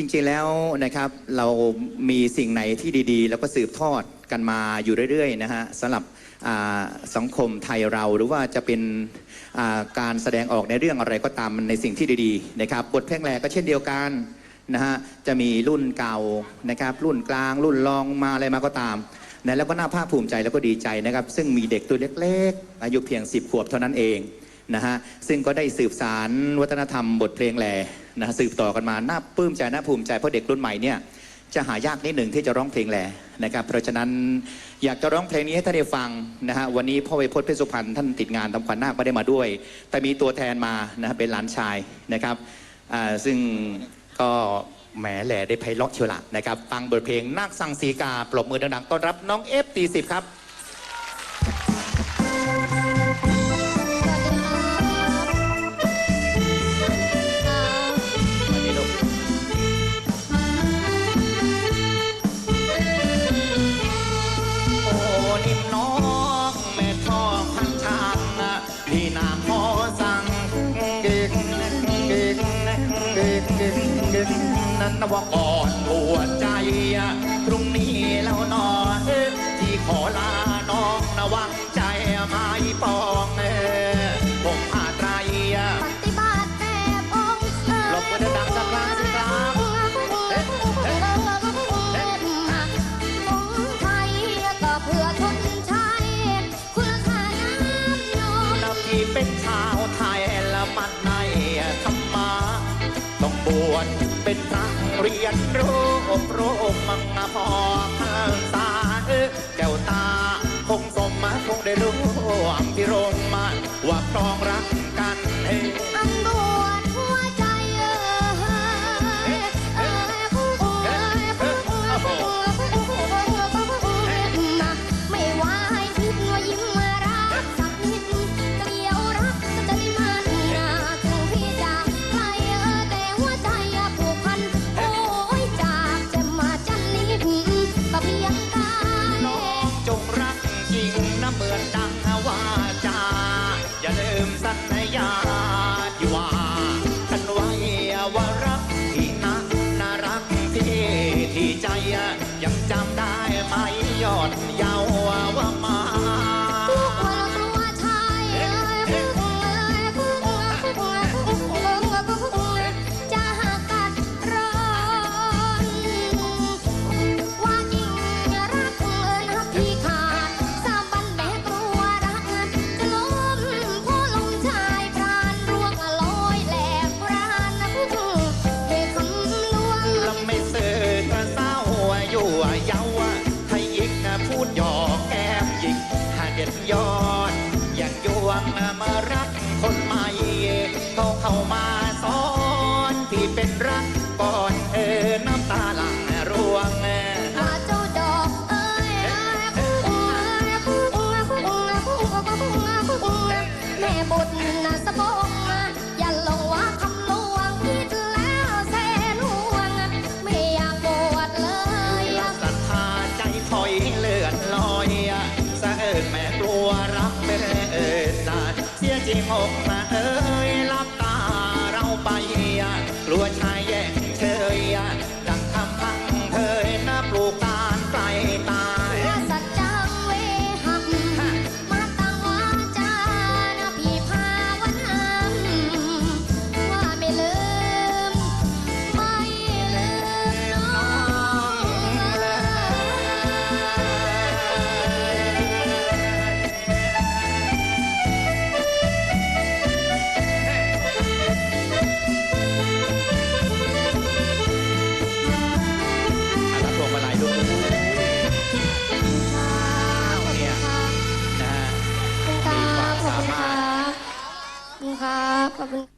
จริงๆแล้วนะครับเรามีสิ่งไหนที่ดีๆ แล้วก็สืบทอดกันมาอยู่เรื่อยๆนะฮะสำหรับสังคมไทยเราหรือว่าจะเป็นการแสดงออกในเรื่องอะไรก็ตามในสิ่งที่ดีๆนะครับบทเพลงแหลก็เช่นเดียวกันนะฮะจะมีรุ่นเก่านะครับรุ่นกลาง รุ่นรองมาอะไรมาก็ตามนะแล้วก็น่าภาคภูมิใจแล้วก็ดีใจนะครับ ซึ่งมีเด็กตัวเล็กๆ อายุเพียง 10 ขวบเท่านั้นเองนะฮะซึ่งก็ได้สืบสารวัฒนธรรมบทเพลงแหล่ นะฮะสืบต่อกันมาน่าปลื้มใจน่าภูมิใจเพราะเด็กรุ่นใหม่เนี่ยจะหายากนิดหนึ่งที่จะร้องเพลงแหล่นะครับ เพราะฉะนั้นอยากจะร้องเพลงนี้ให้ท่านได้ฟังนะฮะวันนี้พ่อไวพจน์เพชรสุพรรณท่านติดงานทำขวัญนาคไม่ได้มาด้วย แต่มีตัวแทนมานะฮะเป็นหลานชายนะครับอ่าซึ่งก็แหมแหล่ได้ไพเราะเชียวละนะครับ ฟังบทเพลงนาคสังสีกา ปรบมือดังๆต้อนรับน้องเอฟตีสิบครับ นั้นนะว่าก่อนหัวใจ พรุ่งนี้แล้วนอนที่ขอลาน้องนะวางใจไม่ปองเออผมพาไตรปฏิบัติแบบองค์เอ๋ยลบมือดังๆสักครั้งสิครับเอ๊ะเอ๊ะเอ๊ะองค์ไทยก็เพื่อชนชายคุณค่าน้ำนมนับที่เป็นชาวไทยและมันในธรรมะต้องบวช เป็นนักเรียนรู้อบรมมังพอพังษา ที่ใจยังจำได้ไหมยอดยา พูดหยอกแก้มหยิกหาเด็ดยอด อย่างยวงมารักคนใหม่เขาเข้ามาสอนที่เป็นรักก่อนเออน้ำตาหลังร่วงว่าเจ้า เสียจริงอกมาเอ้ย น